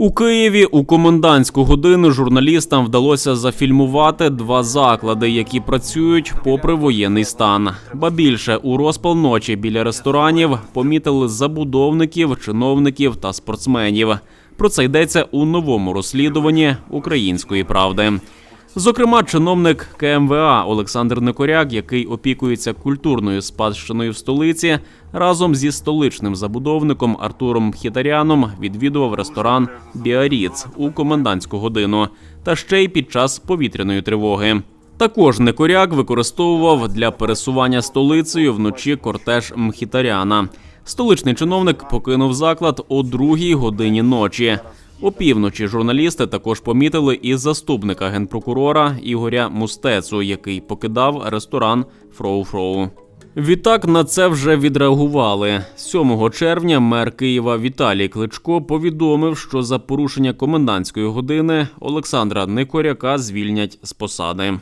У Києві у комендантську годину журналістам вдалося зафільмувати два заклади, які працюють попри воєнний стан. Ба більше у розпал ночі біля ресторанів помітили забудовників, чиновників та спортсменів. Про це йдеться у новому розслідуванні української правди. Зокрема, чиновник КМВА Олександр Некоряк, який опікується культурною спадщиною в столиці, разом зі столичним забудовником Артуром Хітаряном відвідував ресторан Біаріц у комендантську годину та ще й під час повітряної тривоги. Також Некоряк використовував для пересування столицею вночі кортеж Мхітаряна. Столичний чиновник покинув заклад о другій годині ночі. Опівночі журналісти також помітили і заступника генпрокурора Ігоря Мустецу, який покидав ресторан Фроу-Фроу. Відтак на це вже відреагували. 7 червня мер Києва Віталій Кличко повідомив, що за порушення комендантської години Олександра Никоряка звільнять з посади.